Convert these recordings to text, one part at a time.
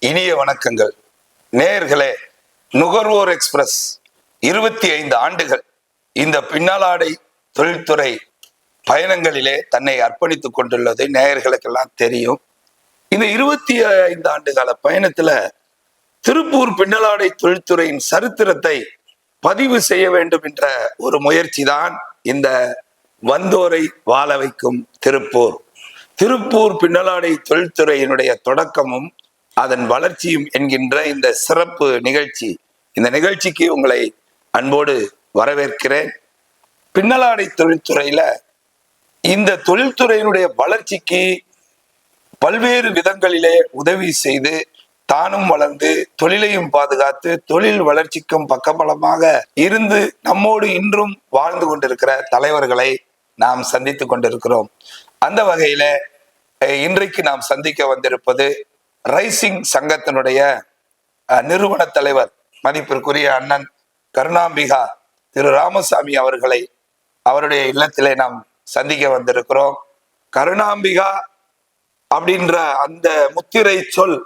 இனிய வணக்கங்கள். நேர்களே நுகர்வோர் எக்ஸ்பிரஸ் இருபத்தி ஐந்து ஆண்டுகள் இந்த பின்னலாடை தொழில்துறை பயணங்களிலே தன்னை அர்ப்பணித்துக் கொண்டுள்ளது. நேயர்களுக்கெல்லாம் தெரியும். இந்த இருபத்தி ஐந்து ஆண்டு கால பயணத்துல திருப்பூர் பின்னலாடை தொழில்துறையின் சரித்திரத்தை பதிவு செய்ய வேண்டும் என்ற ஒரு முயற்சி தான் இந்த வந்தோரை வாழ வைக்கும் திருப்பூர். திருப்பூர் பின்னலாடை தொழில்துறையினுடைய தொடக்கமும் அதன் வளர்ச்சியும் என்கின்ற இந்த சிறப்பு நிகழ்ச்சி. இந்த நிகழ்ச்சிக்கு உங்களை அன்போடு வரவேற்கிறேன். பின்னலாடை தொழில்துறையில இந்த தொழில்துறையினுடைய வளர்ச்சிக்கு பல்வேறு விதங்களிலே உதவி செய்து தானும் வளர்ந்து தொழிலையும் பாதுகாத்து தொழில் வளர்ச்சிக்கும் பக்கபலமாக இருந்து நம்மோடு இன்றும் வாழ்ந்து கொண்டிருக்கிற தலைவர்களை நாம் சந்தித்துக் கொண்டிருக்கிறோம். அந்த வகையில இன்றைக்கு நாம் சந்திக்க வந்திருப்பது ரைசிங் சங்கத்தினுடைய நிறுவன தலைவர் மதிப்பிற்குரிய அண்ணன் கருணாம்பிகா திரு ராமசாமி அவர்களை அவருடைய இல்லத்திலே நாம் சந்திக்க வந்திருக்கிறோம். கருணாம்பிகா அப்படின்ற அந்த முத்திரை சொல்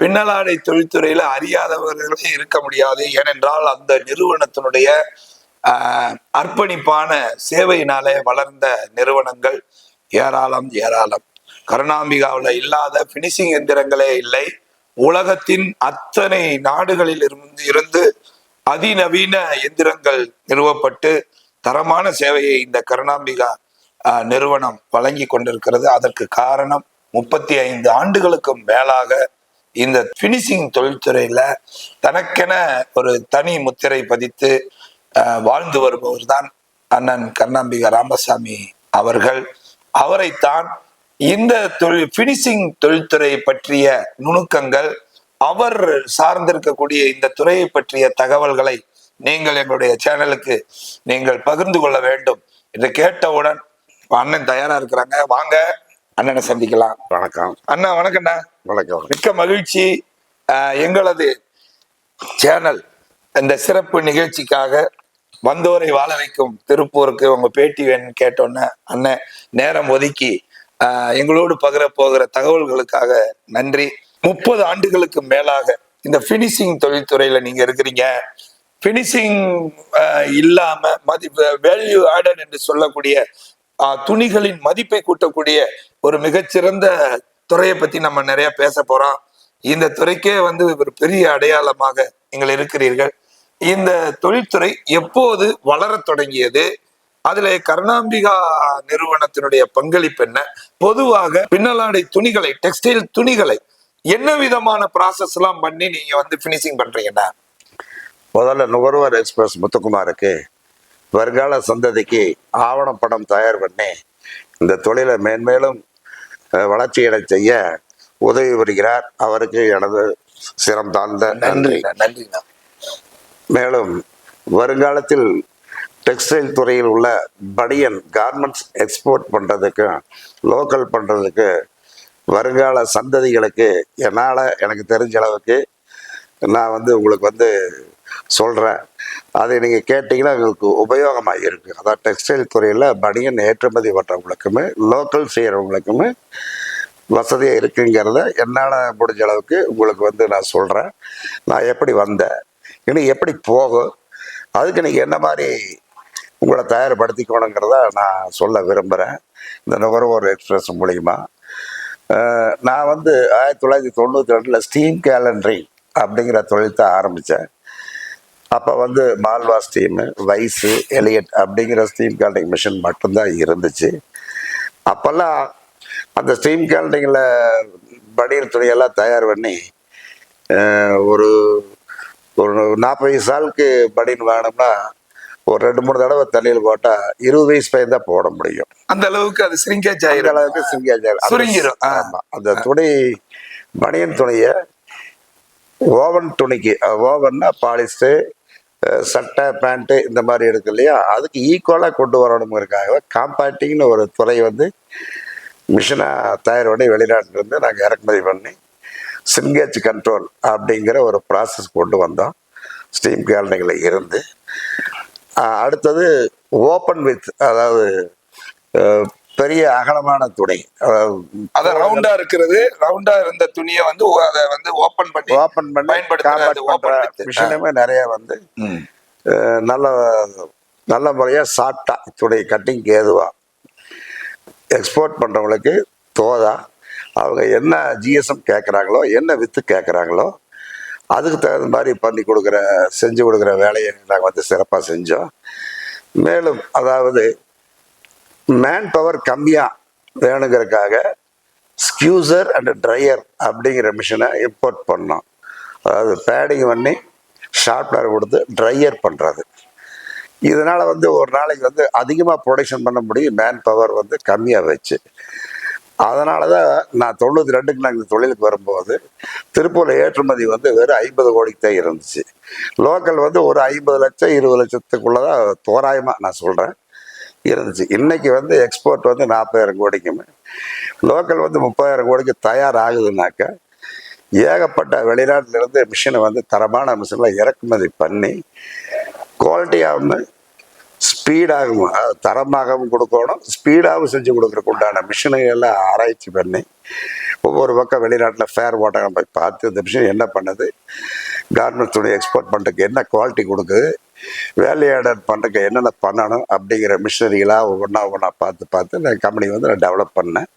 பின்னலாடை தொழில்துறையில அறியாதவர்களே இருக்க முடியாது. ஏனென்றால் அந்த நிறுவனத்தினுடைய ஆஹ், அர்ப்பணிப்பான சேவையினாலே வளர்ந்த நிறுவனங்கள் ஏராளம் ஏராளம். கருணாம்பிகாவில் இல்லாத பினிஷிங் எந்திரங்களே இல்லை. உலகத்தின் அத்தனை நாடுகளில் இருந்து இருந்து அதிநவீன எந்திரங்கள் நிறுவப்பட்டு தரமான சேவையை இந்த கருணாம்பிகா ஆஹ், நிறுவனம் வழங்கி கொண்டிருக்கிறது. அதற்கு காரணம் முப்பத்தி ஐந்து ஆண்டுகளுக்கும் மேலாக இந்த பினிஷிங் தொழில்துறையில தனக்கென ஒரு தனி முத்திரை பதித்து வாழ்ந்து வருபவர் தான் அண்ணன் கருணாம்பிகா ராமசாமி அவர்கள். அவரைத்தான் இந்த தொழில் பினிஷிங் தொழில்துறை பற்றிய நுணுக்கங்கள் அவர் சார்ந்திருக்கக்கூடிய இந்த துறையை பற்றிய தகவல்களை நீங்கள் எங்களுடைய சேனலுக்கு நீங்கள் பகிர்ந்து கொள்ள வேண்டும் என்று கேட்டவுடன் அண்ணன் தயாரா இருக்கிறாங்க. வாங்க அண்ணனை சந்திக்கலாம். வணக்கம். அண்ணா வணக்கம்ண்ணா. வணக்கம் மிக்க மகிழ்ச்சி. எங்களது சேனல் இந்த சிறப்பு நிகழ்ச்சிக்காக வந்தோரை வாழ வைக்கும் திருப்பூருக்கு உங்க பேட்டி வேணும்னு கேட்டோன்னே அண்ணன் நேரம் ஒதுக்கி எங்களோடு பகிர போகிற தகவல்களுக்காக நன்றி. முப்பது ஆண்டுகளுக்கு மேலாக இந்த பினிஷிங் தொழில்துறையில நீங்க இருக்கிறீங்க. பினிஷிங் இல்லாம மதி வேல்யூ ஆடட் என்று சொல்லக்கூடிய துணிகளின் மதிப்பை கூட்டக்கூடிய ஒரு மிகச்சிறந்த துறையை பத்தி நம்ம நிறைய பேச போறோம். இந்த துறைக்கே வந்து ஒரு பெரிய அடையாளமாக நீங்கள் இருக்கிறீர்கள். இந்த தொழில்துறை எப்போது வளரத் தொடங்கியது? அதுல கருணாம்பிகா நிறுவனத்தினுடைய பங்களிப்பு என்ன? பொதுவாக பின்னலாடை துணிகளை டெக்ஸ்டைல் துணிகளை என்ன விதமான ப்ராசஸ் எல்லாம் பண்ணி நீங்க வந்து பினிஷிங் பண்றீங்கன்னா முதல்ல நுகர்வோர் எக்ஸ்பிரஸ் முத்துக்குமாருக்கு வருங்கால சந்ததிக்கு ஆவணப்படம் தயார் பண்ணி இந்த தொழிலை மேன்மேலும் வளர்ச்சியடை செய்ய உதவி புரிகிறார். அவருக்கு எனது சிரம் தாழ்ந்த நன்றி. நன்றிண்ணா. மேலும் வருங்காலத்தில் டெக்ஸ்டைல் துறையில் உள்ள பனியன் கார்மெண்ட்ஸ் எக்ஸ்போர்ட் பண்ணுறதுக்கும் லோக்கல் பண்ணுறதுக்கு வருங்கால சந்ததிகளுக்கு என்னால் எனக்கு தெரிஞ்ச அளவுக்கு நான் வந்து உங்களுக்கு வந்து சொல்கிறேன் அதை நீங்கள் கேட்டிங்கன்னா உங்களுக்கு உபயோகமாக இருக்குது அதான் டெக்ஸ்டைல் துறையில் பனியன் ஏற்றுமதி பண்ணுறவங்களுக்குமே லோக்கல் செய்கிறவங்களுக்குமே வசதியாக இருக்குங்கிறத என்னால் முடிஞ்ச அளவுக்கு உங்களுக்கு வந்து நான் சொல்கிறேன் நான் எப்படி வந்தேன்? இன்னும் எப்படி போகும்? அதுக்கு நீங்கள் என்ன மாதிரி உங்களை தயார்படுத்திக்கணுங்கிறத நான் சொல்ல விரும்புகிறேன் இந்த நுகர்வோர் எக்ஸ்பிரஸ் மூலிமா நான் வந்து ஆயிரத்தி தொள்ளாயிரத்தி தொண்ணூற்றி ரெண்டில் ஸ்டீம் கேலண்டரிங் அப்படிங்கிற தொழில் தான் ஆரம்பித்தேன் அப்போ வந்து மால்வா ஸ்டீமு வைஸு எலியட் அப்படிங்கிற ஸ்டீம் கேலண்டரிங் மிஷின் மட்டும்தான் இருந்துச்சு. அப்போல்லாம் அந்த ஸ்டீம் கேலண்டரிங்கில் பனியன் துணியெல்லாம் தயார் பண்ணி ஒரு ஒரு நாற்பது சாலுக்கு பனியன் வேணும்னா ஒரு ரெண்டு மூணு தடவை தண்ணியில் போட்டால் இருபது வயசு பையன் தான் போட முடியும். அந்த அளவுக்கு அது சிரிங்கேஜ் அந்த ஆயிரும். அளவுக்கு சிங்கியாச்சார் சுருங்கிரும். ஆ. ஆமா. அந்த துணி பனியன் துணியை ஓவன் துணிக்கு ஓவன்னா பாலிஸ்டு சட்டை பேண்ட்டு இந்த மாதிரி இருக்கு இல்லையா? அதுக்கு ஈக்குவலாக கொண்டு வரணுங்கிறதுக்காக காம்பாக்டிங்னு ஒரு துறை வந்து மிஷினாக தயார் பண்ணி வெளிநாட்டிலேருந்து நாங்கள் இறக்குமதி பண்ணி சிங்கேஜ் கண்ட்ரோல் அப்படிங்கிற ஒரு ப்ராசஸ் கொண்டு வந்தோம். ஸ்டீம் கேலண்டரில் இருந்து. அடுத்தது ஓப்பன் வித் அதாவது பெரிய அகலமான துணை. அத ரவுண்டா இருக்கிறது. ரவுண்டா இருந்த துணியை வந்து அதை வந்து ஓபன் பண்ணி ஓப்பன் பண்ணி பண்ற open with. மிஷினுமே நிறைய வந்து நல்ல நல்ல முறையா சாப்பிட்டா துணை கட்டிங் ஏதுவா. எக்ஸ்போர்ட் பண்றவங்களுக்கு தோதா. அவங்க என்ன ஜிஎஸ்எம் கேட்குறாங்களோ என்ன வித்து கேட்குறாங்களோ அதுக்கு தகுந்த மாதிரி பண்ணி கொடுக்குற செஞ்சு கொடுக்குற வேலையை நாங்கள் வந்து சிறப்பாக செஞ்சோம். மேலும் அதாவது மேன் பவர் கம்மியாக வேணுங்கிறதுக்காக ஸ்கியூசர் அண்ட் ட்ரையர் அப்படிங்கிற மிஷினை இம்போர்ட் பண்ணோம். அதாவது பேடிங் பண்ணி ஷார்ப்னர் கொடுத்து ட்ரையர் பண்ணுறது இதனால் வந்து ஒரு நாளைக்கு வந்து அதிகமாக ப்ரொடக்ஷன் பண்ண முடியும். மேன் பவர் வந்து கம்மியாக வச்சு. அதனால தான் நான் தொண்ணூற்றி ரெண்டுக்கு நான் இந்த தொழிலுக்கு வரும்போது திருப்பூரில் ஏற்றுமதி வந்து வெறும் ஐம்பது கோடிக்கு தான் இருந்துச்சு. லோக்கல் வந்து ஒரு ஐம்பது லட்சம் இருபது லட்சத்துக்குள்ளே தான் தோராயமாக நான் சொல்கிறேன் இருந்துச்சு. இன்னைக்கு வந்து எக்ஸ்போர்ட் வந்து நாற்பதாயிரம் கோடிக்குமே. லோக்கல் வந்து முப்பதாயிரம் கோடிக்கு தயாராகுதுனாக்க ஏகப்பட்ட வெளிநாட்டிலிருந்து மிஷினை வந்து தரமான மிஷினில் இறக்குமதி பண்ணி குவாலிட்டியாக ஸ்பீடாகவும் தரமாகவும் கொடுக்கணும். ஸ்பீடாகவும் செஞ்சு கொடுக்குறக்கு உண்டான மிஷினுகள் ஆராய்ச்சி பண்ணி ஒவ்வொரு பக்கம் வெளிநாட்டில் ஃபேர் ஓட்டகம் போய் பார்த்து இந்த மிஷின் என்ன பண்ணுது கார்மெண்ட் துணி எக்ஸ்போர்ட் பண்ணுறதுக்கு என்ன குவாலிட்டி கொடுக்குது வேல்யூ ஆடட் பண்ணுறதுக்கு என்னென்ன பண்ணணும் அப்படிங்கிற மிஷினரிகளாக ஒவ்வொன்றா ஒவ்வொன்றா பார்த்து பார்த்து நான் கம்பெனி வந்து நான் டெவலப் பண்ணேன்.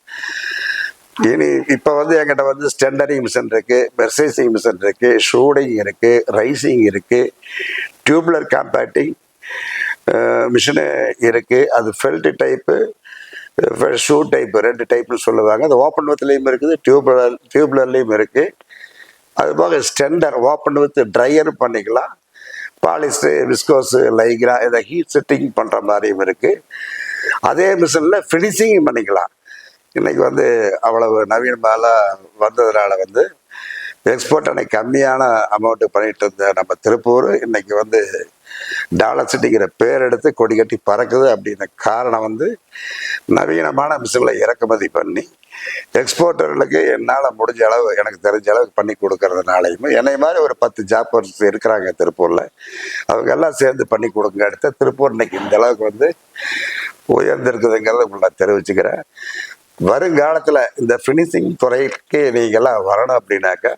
இனி இப்போ வந்து என்கிட்ட வந்து ஸ்டெண்டரிங் மிஷின் இருக்குது மெர்சைசிங் மிஷின் இருக்குது ஷூடிங் இருக்குது ரைசிங் இருக்குது டியூப்லர் காம்பேக்டிங் மிஷினு இருக்குது அது ஃபெல்ட் டைப்பு ஷூ டைப் ரெண்டு டைப்னு சொல்லுவாங்க. அது ஓப்பன் வித்லேயும் இருக்குது டியூப்லர் டியூப்லர்லேயும் இருக்குது அது போக ஸ்டெண்டர் ஓப்பன் வித் ட்ரையர் பண்ணிக்கலாம். பாலிஸ்டு விஸ்கோஸு லைக்ரா இதை ஹீட் செட்டிங் பண்ணுற மாதிரியும் இருக்குது அதே மிஷினில் ஃபினிஷிங் பண்ணிக்கலாம். இன்றைக்கி வந்து அவ்வளவு நவீனமாக வந்ததுனால வந்து எக்ஸ்போர்ட் அன்னைக்கு கம்மியான அமௌண்ட்டு பண்ணிகிட்டு இருந்த நம்ம திருப்பூர். இன்றைக்கி வந்து டாலர் சிட்டிங்கிற பேர் எடுத்து கொடி கட்டி பறக்குது அப்படின்ற காரணம் வந்து நவீனமான மிஷின்களை இறக்குமதி பண்ணி எக்ஸ்போர்ட்டர்களுக்கு என்னால் முடிஞ்ச அளவு எனக்கு தெரிஞ்ச அளவுக்கு பண்ணி கொடுக்கறதுனாலையும் என்னை மாதிரி ஒரு பத்து ஜாப்பர்ஸ் இருக்கிறாங்க திருப்பூரில். அவங்க எல்லாம் சேர்ந்து பண்ணி கொடுங்க அடுத்த திருப்பூர் இன்னைக்கு இந்த அளவுக்கு வந்து உயர்ந்திருக்குதுங்கிறத நான் தெரிவிச்சுக்கிறேன். வருங்காலத்தில் இந்த ஃபினிஷிங் துறைக்கு நீங்கள்லாம் வரணும் அப்படின்னாக்கா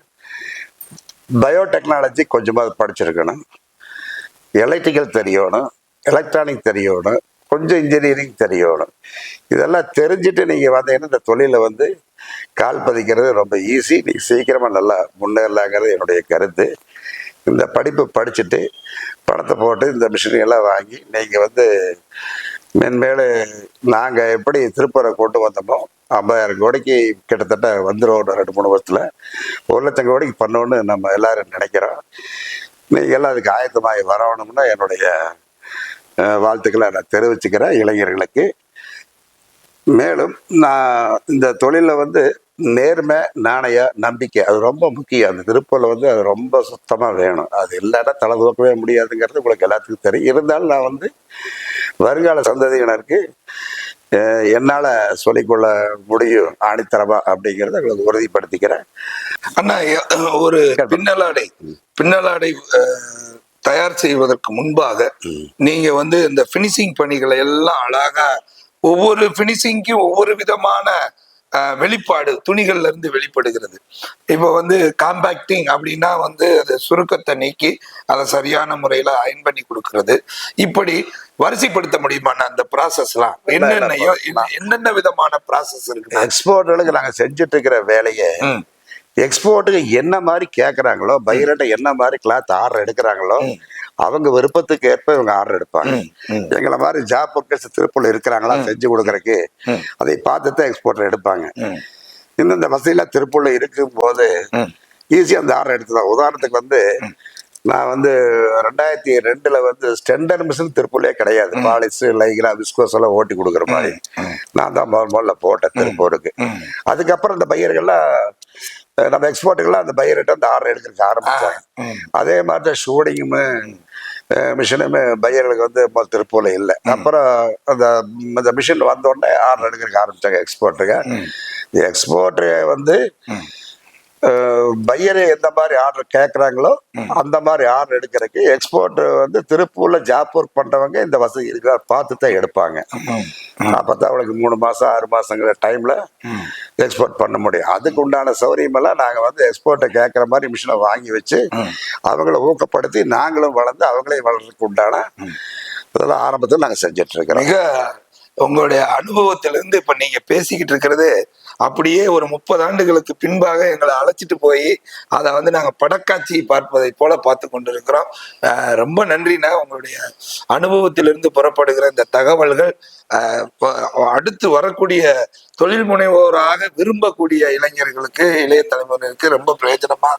பயோடெக்னாலஜி கொஞ்சமாக படிச்சிருக்கணும். எலக்ட்ரிக்கல் தெரியணும் எலக்ட்ரானிக் தெரியணும் கொஞ்சம் இன்ஜினியரிங் தெரியணும். இதெல்லாம் தெரிஞ்சுட்டு நீங்கள் வந்தீங்கன்னா இந்த தொழிலை வந்து கால் பதிக்கிறது ரொம்ப ஈஸி நீங்கள் சீக்கிரமாக நல்லா முன்னேறலாங்கிறது என்னுடைய கருத்து. இந்த படிப்பு படிச்சுட்டு பணத்தை போட்டு இந்த மிஷினெல்லாம் எல்லாம் வாங்கி நீங்கள் வந்து மென்மேலே நாங்கள் எப்படி திருப்பூரை கொண்டு வந்தோமோ ஐம்பதாயிரம் கோடிக்கு கிட்டத்தட்ட வந்துடும் ஒரு ரெண்டு மூணு வருஷத்தில். ஒரு லட்சம் கோடிக்கு பண்ணோன்னு நம்ம எல்லாரும் நினைக்கிறோம். நீங்கள் எல்லாம் அதுக்கு ஆயத்தமாகி வரணும்னு என்னுடைய வாழ்த்துக்களை நான் தெரிவிச்சுக்கிறேன் இளைஞர்களுக்கு. மேலும் நான் இந்த தொழிலில் வந்து நேர்மை நாணய நம்பிக்கை அது ரொம்ப முக்கியம். அந்த திருப்பூரில் வந்து அது ரொம்ப சுத்தமாக வேணும். அது இல்லைன்னா தலை தூக்கவே முடியாதுங்கிறது உங்களுக்கு எல்லாத்துக்கும் தெரியும். இருந்தாலும் நான் வந்து வருங்கால சந்ததியினருக்கு என்னால் சொல்லிக்கொள்ள முடியும். ஆணித்தரமா அப்படிங்கிறத உங்களுக்கு உறுதிப்படுத்திக்கிறேன். அண்ணா ஒரு பின்னலாடை. பின்னலாடை தயார் செய்வதற்கு முன்பாக நீங்க வந்து இந்த பினிஷிங் பணிகளை எல்லாம் அழகா ஒவ்வொரு பினிஷிங்க்கும் ஒவ்வொரு விதமான வெளிப்பாடு துணிகள்ல இருந்து வெளிப்படுகிறது. இப்போ வந்து காம்பேக்டிங் அப்படின்னா வந்து அது சுருக்கத்தை நீக்கி அதை சரியான முறையில அயன் பண்ணி கொடுக்கிறது. இப்படி வரிசைப்படுத்த முடியுமா அந்த ப்ராசஸ்லாம் என்னென்னையோ என்னென்ன விதமான ப்ராசஸ் இருக்கு எக்ஸ்போர்ட்டுகளுக்கு நாங்கள் செஞ்சுட்டு இருக்கிற வேலையை. எக்ஸ்போர்ட்டுக்கு என்ன மாதிரி கேட்குறாங்களோ பைரட்டை என்ன மாதிரி கிளாத் ஆர்டர் எடுக்கிறாங்களோ அவங்க விருப்பத்துக்கு ஏற்ப இவங்க ஆர்டர் எடுப்பாங்க. எங்களை மாதிரி ஜாப் ஒர்க்கர்ஸ் திருப்பூர்ல இருக்கிறாங்களா செஞ்சு கொடுக்கறதுக்கு ம். அதை பார்த்து தான் எக்ஸ்போர்ட்டர் எடுப்பாங்க. ம். இன்னும் இந்த வசதியெல்லாம் திருப்பூர்ல இருக்கும் போது. ஈஸியாக அந்த ஆர்டர் எடுத்துதான் உதாரணத்துக்கு வந்து நான் வந்து ரெண்டாயிரத்தி ரெண்டுல வந்து ஸ்டெண்டர் மிஷின் திருப்பூர்லயே கிடையாது. பாலிஸ் லைக்ரா விஸ்கோஸ் எல்லாம் ஓட்டி கொடுக்குற மாதிரி. நான் தான் முதல் முதல்ல போட்டேன் திருப்பூருக்கு. அதுக்கப்புறம் இந்த பையர்கள்லாம் நம்ம எக்ஸ்போர்ட்டுகள்லாம் அந்த பையர்கிட்ட அந்த ஆர்டர் எடுக்கிறதுக்கு ஆரம்பிச்சாங்க. அதே மாதிரி தான் ஷூடிங்குமே மிஷினுமே பையர்களுக்கு வந்து முதல் திருப்பூர்ல இல்லை. அப்புறம் அந்த அந்த மிஷின் வந்த உடனே ஆர்டர் எடுக்கிறதுக்கு ஆரம்பிச்சாங்க எக்ஸ்போர்ட்டுங்க எக்ஸ்போர்ட்டு வந்து பையர் எந்த மாதிரி ஆர்டர் கேட்குறாங்களோ அந்த மாதிரி ஆர்டர் எடுக்கிறதுக்கு எக்ஸ்போர்ட் வந்து திருப்பூர்ல ஜாப் ஒர்க் பண்றவங்க இந்த வசதி இருக்கா பார்த்து தான் எடுப்பாங்க அப்பதான் அவளுக்கு மூணு மாசம் ஆறு மாசங்கிற டைம்ல எக்ஸ்போர்ட் பண்ண முடியும். அதுக்கு உண்டான சௌகரியம் எல்லாம் நாங்க வந்து எக்ஸ்போர்ட்டை கேட்குற மாதிரி மிஷினை வாங்கி வச்சு அவங்கள ஊக்கப்படுத்தி நாங்களும் வளர்ந்து அவங்களையும் வளர்றதுக்கு உண்டான இதெல்லாம் ஆரம்பத்தில் நாங்க செஞ்சுட்டு இருக்கிறோம். மிக உங்களுடைய அனுபவத்திலிருந்து இப்ப நீங்க பேசிக்கிட்டு இருக்கிறது அப்படியே ஒரு முப்பது ஆண்டுகளுக்கு பின்பாக எங்களை அழைச்சிட்டு போய் அதை வந்து நாங்க படக்காட்சி பார்ப்பதை போல பார்த்து கொண்டிருக்கிறோம். அஹ் ரொம்ப நன்றிண்ணா. உங்களுடைய அனுபவத்திலிருந்து புறப்படுகிற இந்த தகவல்கள் அடுத்து வரக்கூடிய தொழில் முனைவோராக விரும்பக்கூடிய இளைஞர்களுக்கு இளைய தலைமுறைக்கு ரொம்ப பிரயோஜனமான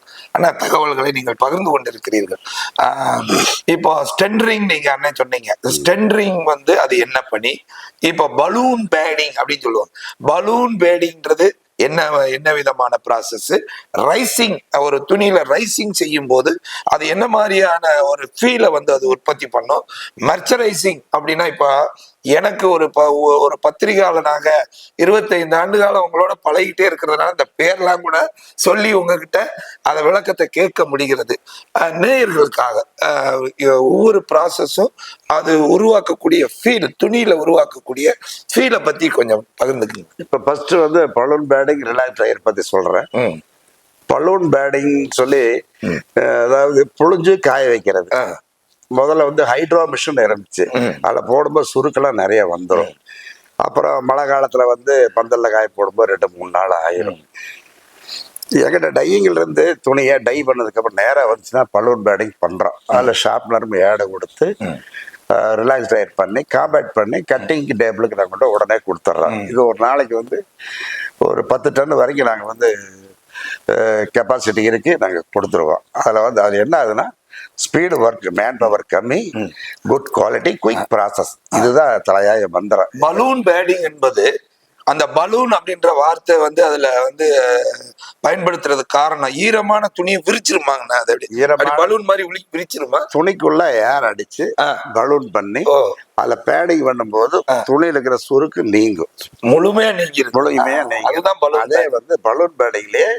தகவல்களை நீங்கள் பகிர்ந்து கொண்டிருக்கிறீர்கள். ஆஹ் இப்போ ஸ்டெண்டரிங் நீங்க அண்ணன் சொன்னீங்க. ஸ்டென்டரிங் வந்து அது என்ன பணி? இப்போ பலூன் பேடிங் அப்படின்னு சொல்லுவாங்க பலூன் பேடிங்கிறது என்ன என்ன விதமான ப்ராசஸ் ரைசிங் ஒரு துணியில ரைசிங் செய்யும் போது அது என்ன மாதிரியான ஒரு ஃபீலை வந்து அது உற்பத்தி பண்ணும்? மர்ச்சரைசிங் அப்படின்னா இப்போ எனக்கு ஒரு ப ஒரு பத்திரிகையாளனாக இருபத்தைந்து ஆண்டு காலம் உங்களோட பழகிட்டே இருக்கிறதுனால இந்த பேர்லாம் கூட சொல்லி உங்ககிட்ட அதை விளக்கத்தை கேட்க முடிகிறது. நேயர்களுக்காக ஒவ்வொரு ப்ராசஸும் அது உருவாக்கக்கூடிய ஃபீல் துணியில உருவாக்கக்கூடிய ஃபீலை பத்தி கொஞ்சம் பகிர்ந்துக்குங்க. இப்போ ஃபர்ஸ்ட் வந்து பலூன் பேடிங் ரிலாக்ஸ் டயர் பத்தி சொல்றேன். பலூன் பேடிங் சொல்லி அதாவது புழிஞ்சு காய வைக்கிறது. முதல்ல வந்து ஹைட்ரோ மிஷின் இருந்துச்சு. அதில் போடும்போது சுருக்கெல்லாம் நிறைய வந்துடும் அப்புறம் மழை காலத்துல வந்து பந்தல்ல காய போடும்போது ரெண்டு மூணு நாள் ஆயிரும். எங்கிட்ட டையிங்கில் இருந்து துணியை டை பண்ணதுக்கு அப்புறம் நேரா வந்துச்சுன்னா பலூன் பேடிங் பண்றோம். அதில் ஷார்ப்னரும் ஏடை கொடுத்து ரிலாக்ஸ் டயர் பண்ணி காம்பேக்ட் பண்ணி கட்டிங் டேபிளுக்கு நாங்கள் கொண்டு உடனே கொடுத்துட்றோம் இது ஒரு நாளைக்கு வந்து ஒரு பத்து டன் வரைக்கும் நாங்கள் வந்து கெப்பாசிட்டி இருக்கு நாங்கள் கொடுத்துருவோம். அதில் வந்து அது என்ன ஆகுதுன்னா ஸ்பீடு ஒர்க் மேன் பவர் கம்மி குட் குவாலிட்டி குயிக் ப்ராசஸ் இதுதான் தலையாய மந்திரம். பலூன் பேடிங் என்பது அந்த பலூன் அப்படின்ற வார்த்தை வந்து அதுல வந்து பயன்படுத்துறது காரணம். ஈரமான துணியை விரிச்சிருமாங்கண்ணா அது ஈரமான- பலூன் மாதிரி விழி- விரிச்சிருமா? துணிக்குள்ள ஏர் அடிச்சு. பலூன் பண்ணி அதுல பேடிங் பண்ணும்போது துணியில இருக்கிற சுருக்கு நீங்கும். முழுமையா நீங்கிருக்கு முழுமையா நீங்கும். அதுதான் பலூன் அதே வந்து பலூன் பேடிங்லயே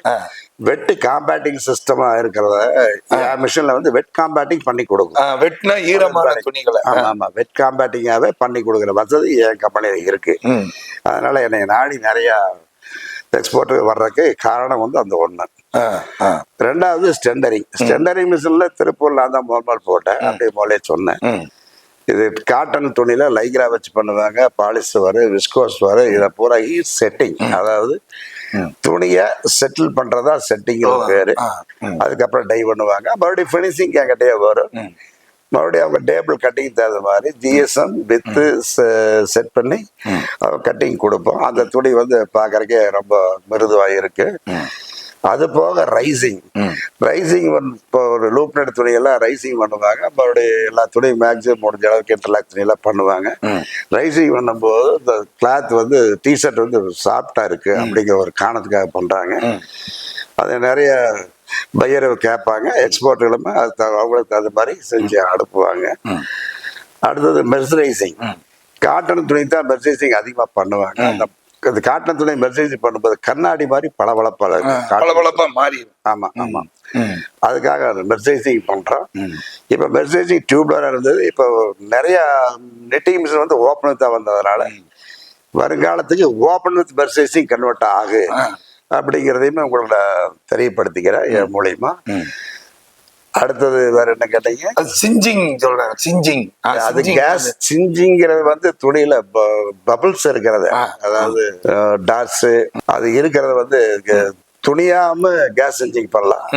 வெட்டு காம்பேட்டிங் சிஸ்டமா இருக்கிறத மிஷின்ல வந்து வெட் காம்பேட்டிங் பண்ணி கொடுக்கும். வெட்டின ஈரமான துணிகளை. ஆமா ஆமா வெட் காம்பேட்டிங்காவே பண்ணி கொடுக்குற வசதி என் கம்பெனில இருக்கு. அதனால என்னை நாடி நிறைய எக்ஸ்போர்ட் வர்றதுக்கு காரணம் வந்து அந்த ஒண்ணு. ரெண்டாவது ஸ்டெண்டரிங் ஸ்டெண்டரிங் மிஷின்ல திருப்பூர்ல முதல் நாள் போட்டேன். அப்படியே முதலே சொன்னேன். இது காட்டன் துணியில லைக்ரா வச்சு பண்ணுவாங்க பாலிஸ் வரும் விஸ்கோஸ் வரும் இதை பூரா ஹீட் செட்டிங் அதாவது துணிய செட்டில் பண்றதா செட்டிங் பேரு. அதுக்கப்புறம் டை பண்ணுவாங்க. மறுபடியும் ஃபினிஷிங் என்கிட்டயே வரும். மறுபடியும் அவங்க டேபிள் கட்டிங் தகுந்த மாதிரி ஜிஎஸ்எம் வித்து செட் பண்ணி கட்டிங் கொடுப்போம். அந்த துணி வந்து பார்க்கறக்கே ரொம்ப மிருதுவாக இருக்கு அது போக ரைசிங் ரைசிங் இப்போ ஒரு லூப் நெட் துணியெல்லாம் ரைசிங் பண்ணுவாங்க. மறுபடியும் எல்லா துணியும் மேக்ஸிமம் முடிஞ்ச அளவுக்கு இன்டர்லாக் துணியெல்லாம் பண்ணுவாங்க. ரைசிங் பண்ணும்போது இந்த கிளாத் வந்து டிஷர்ட் வந்து சாஃப்டா இருக்கு அப்படிங்கிற ஒரு காரணத்துக்காக பண்றாங்க. அது நிறைய பையரை கேட்பாங்க. எக்ஸ்போர்ட்டுகளுமே அது அவங்களுக்கு தகுந்த மாதிரி செஞ்சு அனுப்புவாங்க. அடுத்தது மெர்சரைசிங் காட்டன் துணி தான் மெர்சரைசிங் அதிகமாக பண்ணுவாங்க. அந்த இந்த காட்டன் துணி பண்ணும்போது கண்ணாடி மாதிரி பளபளப்பா இருக்கும். காட்டன் பளபளப்பா மாறி ஆமா ஆமா. அதுக்காக மெர்சைசிங் பண்றோம். இப்ப மெர்சைசிங் டியூப்லர் இருந்தது. இப்போ நிறைய நெட்டிங் மிஷின் வந்து ஓப்பன் தான் வந்ததுனால வருங்காலத்துக்கு ஓப்பன் வித் மெர்சைசிங் கன்வெர்ட் ஆகு அப்படிங்கிறதையுமே உங்களோட தெரியப்படுத்திக்கிறேன் என் மூலியமா. அடுத்தது வேற என்ன கேட்டீங்க? அது சிஞ்சிங் சொல்றாங்க சிஞ்சிங். அது. கேஸ் சிஞ்சிங்கிறது வந்து துணியில பபிள்ஸ் இருக்கிறது. அதாவது டாட்ஸ் அது இருக்கிறது வந்து துணியாம கேஸ் சிஞ்சிங் பண்ணலாம்.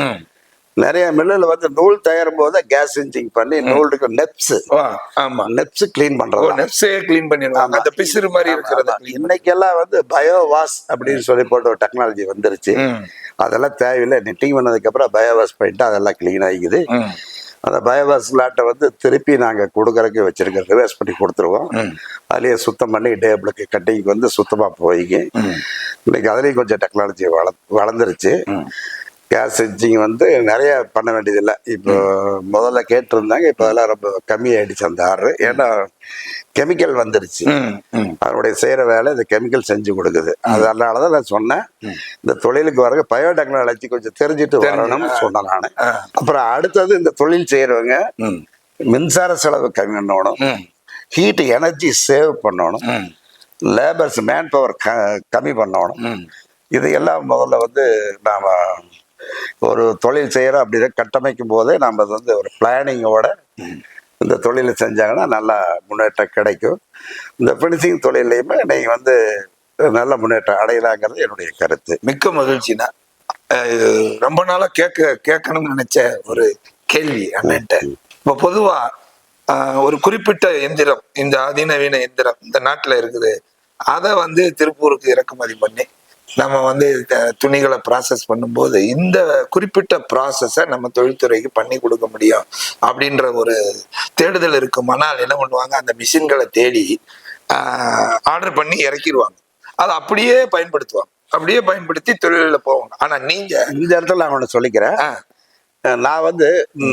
நிறைய மில்லுல வந்து நூல் தயாரும் போது கேஸ் சிஞ்சிங் பண்ணி நூலுக்கு நெப்ஸ் ஆ, ஆமா. நெப்ஸ் கிளீன் பண்றது நெப்ஸே கிளீன் பண்ணிடுவாங்க அந்த பிசிறு மாதிரி இருக்கிறது இன்னைக்கெல்லாம் வந்து பயோ வாஷ் அப்படின்னு சொல்லி போட்டு ஒரு டெக்னாலஜி வந்துருச்சு. அதெல்லாம் தேவையில்லை. நெட்டிங் பண்ணதுக்கு அப்புறம் பயோ வாஷ் பண்ணிட்டு அதெல்லாம் கிளீன் ஆகிக்குது. அந்த பயோவாஸ் லாட்டை வந்து திருப்பி நாங்கள் கொடுக்கறதுக்கு வச்சிருக்கோம் ரிவர்ஸ் பண்ணி கொடுத்துருவோம். அதுலேயே சுத்தம் பண்ணி டேபிளுக்கு கட்டிங்க்கு வந்து சுத்தமாக போய்க்கு. இன்னைக்கு அதுலேயும் கொஞ்சம் டெக்னாலஜி வள வளர்ந்துருச்சு. கேஸ் செஞ்சிங் வந்து நிறைய பண்ண வேண்டியதில்லை. இப்போ முதல்ல கேட்டிருந்தாங்க இப்போ அதெல்லாம் ரொம்ப கம்மியாயிடுச்சு அந்த ஆர்டர். ஏன்னா கெமிக்கல் வந்துருச்சு. அதனுடைய செய்யற வேலை இந்த கெமிக்கல் செஞ்சு கொடுக்குது. அதனால தான் நான் சொன்னேன். இந்த தொழிலுக்கு வர பயோடெக்னாலஜி கொஞ்சம் தெரிஞ்சுட்டு வரணும்னு சொன்னேன் நான். அப்புறம் அடுத்தது இந்த தொழில் செய்யறவங்க ம், மின்சார செலவு கம்மி பண்ணணும். ஹீட் எனர்ஜி சேவ் பண்ணணும். லேபர்ஸ் மேன் பவர் கம்மி பண்ணணும். ம். இதையெல்லாம் முதல்ல வந்து நாம ஒரு தொழில் செய்யறோம் அப்படின்னு கட்டமைக்கும் போதே நம்ம வந்து ஒரு பிளானிங்கோட இந்த தொழிலை செஞ்சாங்கன்னா நல்லா முன்னேற்றம் கிடைக்கும். இந்த ஃபினிஷிங் தொழிலையுமே நீங்க வந்து நல்ல முன்னேற்றம் அடையலாங்கிறது என்னுடைய கருத்து. மிக்க மகிழ்ச்சினா ரொம்ப நாளா கேட்க கேட்கணும்னு நினைச்ச ஒரு கேள்வி அண்ணன்ட்ட. இப்ப பொதுவா ஆஹ், ஒரு குறிப்பிட்ட எந்திரம் இந்த அதிநவீன எந்திரம் இந்த நாட்டுல இருக்குது. அதை வந்து திருப்பூருக்கு இறக்குமதி பண்ணி நம்ம வந்து துணிகளை ப்ராசஸ் பண்ணும்போது இந்த குறிப்பிட்ட ப்ராசஸை நம்ம தொழில்துறைக்கு பண்ணி கொடுக்க முடியும் அப்படின்ற ஒரு தேடுதல் இருக்குமானால் என்ன பண்ணுவாங்க? அந்த மிஷின்களை தேடி ஆர்டர் பண்ணி இறக்கிடுவாங்க அதை அப்படியே பயன்படுத்துவாங்க. அப்படியே பயன்படுத்தி தொழிலில் போவாங்க. ஆனா நீங்க இந்த இடத்துல நான் ஒன்று சொல்லிக்கிறேன். நான் வந்து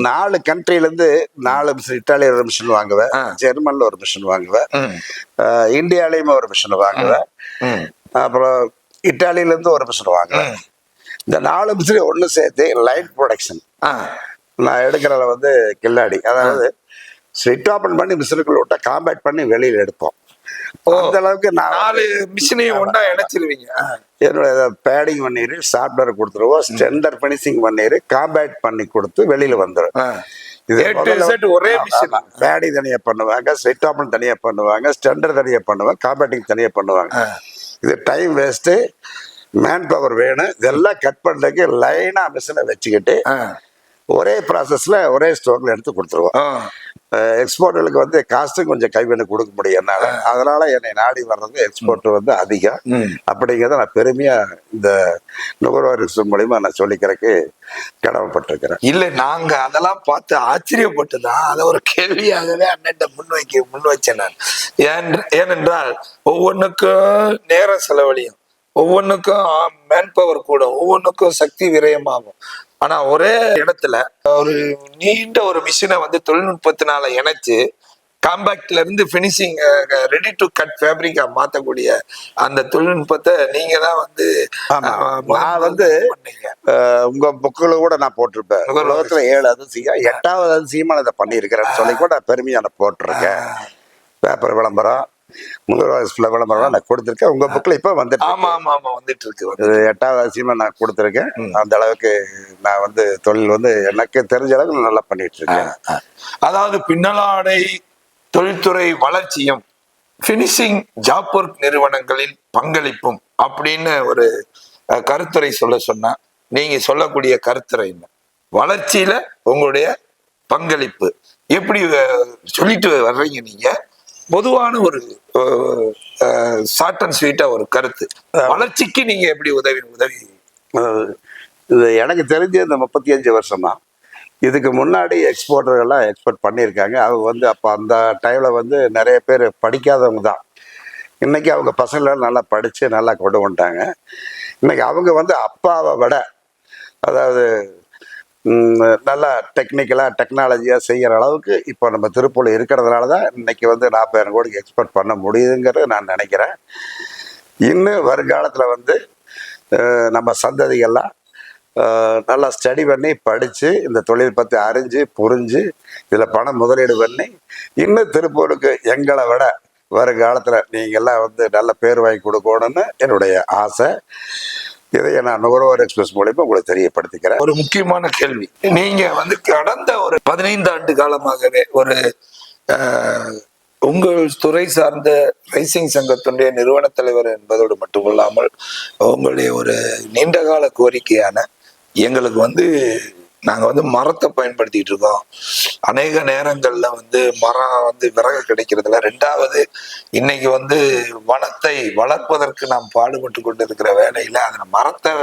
நாலு இருந்து நாலு மிஷின் இட்டாலியில ஒரு மிஷின் வாங்குவேன். ஜெர்மன்ல ஒரு மிஷின் வாங்குவேன். இந்தியாலயுமே ஒரு மிஷின் வாங்குவேன். அப்புறம் இட்டாலியில இருந்து ஒரு மிஷின் வாங்குவேன் ம். இந்த நாலு மிஷின் ஒன்று சேர்த்து லைட் ப்ரொடக்ஷன் நான் எடுக்கிறத வந்து கில்லாடி. அதாவது ஸ்விட் ஓப்பன் பண்ணி மிஷினுக்குள்ள விட்ட காம்பேக்ட் பண்ணி வெளியில எடுப்போம். அந்த அளவுக்கு நாலு மிஷினையும் ஒண்ணா இணைச்சிருவீங்க. என்னோட பேடிங் பண்ணிடு சாஃப்ட்வேர் கொடுத்துருவோம் ஸ்டெண்டர் ஃபினிஷிங் பண்ணிடு காம்பேக்ட் பண்ணி கொடுத்து வெளியில வந்துடும் Z ஒரே மிஷின் பேடி தனியா பண்ணுவாங்க ஸ்வெட் ஓப்பன் தனியா பண்ணுவாங்க ஸ்டெண்டர் தனியா பண்ணுவாங்க காம்பேக்டிங் தனியா பண்ணுவாங்க. இது டைம் வேஸ்ட்டு மேன் பவர் வேணும். இதெல்லாம் கட் பண்ணுறதுக்கு லைனாக மிஷினை வச்சுக்கிட்டு ஒரே ப்ராசஸில் ஒரே ஸ்டோக்கில் எடுத்து கொடுத்துருவோம். எக்ஸ்போர்ட்டுகளுக்கு வந்து காஸ்ட்டும் கொஞ்சம் கைவினை கொடுக்க முடியும் என்னால். அதனால என்னை நாடி வர்றது எக்ஸ்போர்ட் வந்து அதிகம். அப்படிங்கிறத நான் பெருமையாக இந்த நுகர்வோர் எக்ஸ்போர்ட் மூலிமா நான் சொல்லிக்கிறதுக்கு கடமைப்பட்டிருக்கிறேன். இல்ல நாங்க அதெல்லாம் பார்த்து ஆச்சரியப்பட்டுதான் அதை ஒரு கேள்வியாகவே அண்ணன்ட்ட முன்வைக்க முன் வச்சேன் நான். ஏன்- ஏனென்றால் ஒவ்வொன்றுக்கும் நேரம் செலவழியும். ஒவ்வொன்றுக்கும் மேன் பவர் கூட ஒவ்வொன்றுக்கும் சக்தி விரயமாகும். ஆனா ஒரே இடத்துல ஒரு நீண்ட ஒரு மிஷினை வந்து தொழில்நுட்பத்தினால இணைச்சு காம்பேக்ட்ல இருந்து பினிஷிங் ரெடி டு கட் ஃபேப்ரிக்கா மாத்தக்கூடிய அந்த தொழில்நுட்பத்தை நீங்க தான் வந்து நான் வந்து உங்க புக்கில் கூட நான் போட்டிருப்பேன். உலகத்துல ஏழு அதிசயம் எட்டாவது அதிசயமா இதை பண்ணியிருக்கிறேன்னு சொல்லி கூட நான் பெருமையா நான் போட்டிருக்கேன். பேப்பர் விளம்பரம் முகர்வாசி விளம்பரம் நான் கொடுத்துருக்கேன். உங்க புக்கில் இப்போ வந்துட்டு ஆமா ஆமா ஆமா வந்துட்டு இருக்கு எட்டாவது அதிசயமா நான் கொடுத்துருக்கேன். அந்த அளவுக்கு நான் வந்து தொழில் வந்து எனக்கு தெரிஞ்ச அளவுக்கு நல்லா பண்ணிட்டு இருக்கேன். அதாவது பின்னலாடை தொழில்துறை வளர்ச்சியும் பினிஷிங் ஜாப் ஒர்க் நிறுவனங்களின் பங்களிப்பும் அப்படின்னு ஒரு கருத்துரை சொல்ல சொன்னா நீங்க சொல்லக்கூடிய கருத்துரை என்ன? வளர்ச்சியில உங்களுடைய பங்களிப்பு. எப்படி சொல்லிட்டு வர்றீங்க நீங்க? பொதுவான ஒரு ஷார்ட் அண்ட் ஸ்வீட்டா ஒரு கருத்து. வளர்ச்சிக்கு நீங்க எப்படி உதவி உதவி? இது எனக்கு தெரிஞ்ச இந்த முப்பத்தி அஞ்சு வருஷமா இதுக்கு முன்னாடி எக்ஸ்போர்ட்டர்கள்லாம் எக்ஸ்போர்ட் பண்ணியிருக்காங்க. அவங்க வந்து அப்போ அந்த டைமில் வந்து நிறைய பேர் படிக்காதவங்க தான். இன்னைக்கு அவங்க பசங்களாம் நல்லா படித்து நல்லா கொண்டு வந்துட்டாங்க. இன்னைக்கு அவங்க வந்து அப்பாவை விட அதாவது நல்லா டெக்னிக்கலாக டெக்னாலஜியாக செய்கிற அளவுக்கு இப்போ நம்ம திருப்பூர் இருக்கிறதுனால தான் இன்னைக்கு வந்து நாற்பதாயிரம் கோடிக்கு எக்ஸ்போர்ட் பண்ண முடியுதுங்கிறத நான் நினைக்கிறேன். இன்னும் வருங்காலத்தில் வந்து நம்ம சந்ததிகள்லாம் நல்லா ஸ்டடி பண்ணி படித்து இந்த தொழில் பற்றி அறிஞ்சு புரிஞ்சு இதில் பணம் முதலீடு பண்ணி இன்னும் திருப்பூருக்கு எங்களை விட வருங்காலத்தில் நீங்கள்லாம் வந்து நல்ல பேர் வாங்கி கொடுக்கணும்னு என்னுடைய ஆசை. இதை நான் நுகர்வோர் எக்ஸ்பிரஸ் மூலயமா உங்களுக்கு தெரியப்படுத்திக்கிறேன். ஒரு முக்கியமான கேள்வி. நீங்க வந்து கடந்த ஒரு பதினைந்து ஆண்டு காலமாகவே ஒரு உங்கள் துறை சார்ந்த ரைசிங் சங்கத்துடைய நிறுவன தலைவர் என்பதோடு மட்டுமல்லாமல் உங்களுடைய ஒரு நீண்டகால கோரிக்கையான எங்களுக்கு வந்து நாங்க வந்து மரத்தை பயன்படுத்திட்டு இருக்கோம். அநேக நேரங்கள்ல வந்து மரம் வந்து விறகு கிடைக்கிறதுல ரெண்டாவது இன்னைக்கு வந்து வனத்தை வளர்ப்பதற்கு நாம் பாடுபட்டு கொண்டிருக்கிற வேலையில அந்த மரத்தை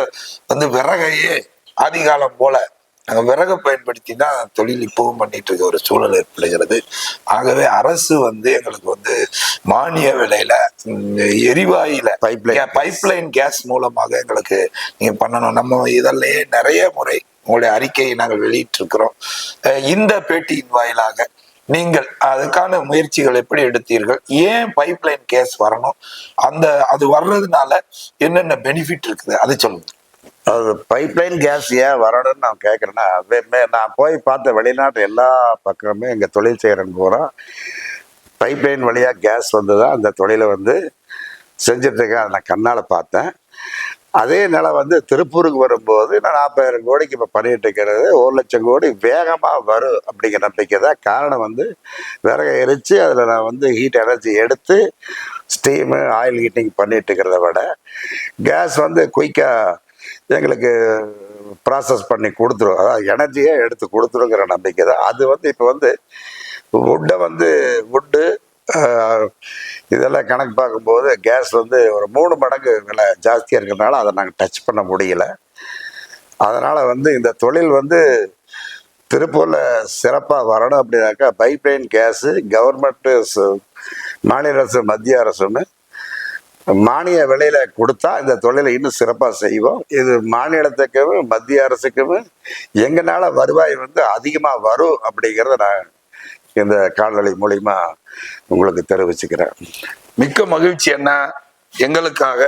வந்து விறகையே ஆதிகாலம் போல நாங்கள் விறகை பயன்படுத்தி தான் தொழில் இப்பவும் பண்ணிட்டு இருக்க ஒரு சூழல் ஏற்படுகிறது. ஆகவே அரசு வந்து எங்களுக்கு வந்து மானிய விலையில எரிவாயுல Pipeline. பைப்லைன் கேஸ் மூலமாக எங்களுக்கு நீங்க பண்ணணும். நம்ம இதெல்லாம் நிறைய முறை உங்களுடைய அறிக்கையை நாங்கள் வெளியிட்டிருக்கிறோம். இந்த பேட்டியின் வாயிலாக நீங்கள் அதுக்கான முயற்சிகள் எப்படி எடுத்தீர்கள்? ஏன் பைப்லைன் கேஸ் வரணும்? அந்த அது வர்றதுனால என்னென்ன பெனிஃபிட் இருக்குது? அதை சொல்லுங்க. அது பைப்லைன் கேஸ் ஏன் வரணும்னு நான் கேட்குறேன்னா நான் போய் பார்த்த வெளிநாட்டு எல்லா பக்கமே இங்கே தொழில் செய்கிறேன்னு போகிறோம் பைப்லைன் வழியாக கேஸ் வந்து தான் அந்த தொழிலை வந்து செஞ்சிட்ருக்கேன் அதை நான் கண்ணால் பார்த்தேன். அதே நிலை வந்து திருப்பூருக்கு வரும்போது நான் நாற்பதாயிரம் கோடிக்கு இப்போ பண்ணிட்டு இருக்கிறது. ஒரு லட்சம் கோடி வேகமாக வரும் அப்படிங்கிற நம்பிக்கை தான். காரணம் வந்து விறகை எரித்து அதில் நான் வந்து ஹீட் எனர்ஜி எடுத்து ஸ்டீமு ஆயில் ஹீட்டிங் பண்ணிட்டு இருக்கிறத விட கேஸ் வந்து குயிக்காக எங்களுக்கு ப்ராசஸ் பண்ணி கொடுத்துரும். அதாவது எனர்ஜியே எடுத்து கொடுத்துருங்கிற நம்பிக்கை தான். அது வந்து இப்போ வந்து வுட்டை வந்து வுட்டு இதெல்லாம் கணக்கு பார்க்கும்போது கேஸ் வந்து ஒரு மூணு மடங்கு விலை ஜாஸ்தியாக இருக்கிறதுனால அதை நாங்கள் டச் பண்ண முடியல. அதனால் வந்து இந்த தொழில் வந்து திருப்பூரில் சிறப்பாக வரணும் அப்படின்னாக்கா பைப்லைன் கேஸு கவர்மெண்ட்டு மாநில அரசு மத்திய அரசுன்னு மானிய விலையில் கொடுத்தா இந்த தொழிலை இன்னும் சிறப்பாக செய்வோம். இது மாநிலத்துக்கும் மத்திய அரசுக்கும் எங்களால் வருவாய் வந்து அதிகமாக வரும் அப்படிங்கிறத நான் இந்த கால்நடை மூலிமா உங்களுக்கு தெரிவிச்சுக்கிறேன். மிக்க மகிழ்ச்சி என்ன எங்களுக்காக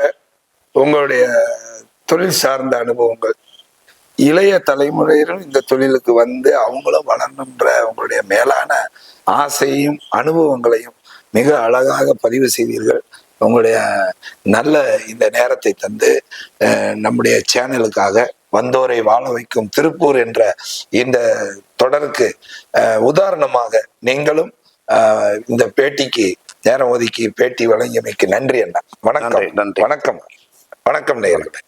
உங்களுடைய தொழில் சார்ந்த அனுபவங்கள். இளைய தலைமுறையினரும் இந்த தொழிலுக்கு வந்து அவங்களும் வளரணுன்ற உங்களுடைய மேலான ஆசையும் அனுபவங்களையும் மிக அழகாக பதிவு செய்தீர்கள் உங்களுடைய நல்ல இந்த நேரத்தை தந்து அஹ், நம்முடைய சேனலுக்காக வந்தோரை வாழ வைக்கும் திருப்பூர் என்ற இந்த தொடருக்கு. உதாரணமாக நீங்களும் இந்த பேட்டிக்கு நேரம் ஒதுக்கி பேட்டி வழங்கியமைக்கு நன்றி அண்ணா. வணக்கம். வணக்கம். வணக்கம் நேயர்களே.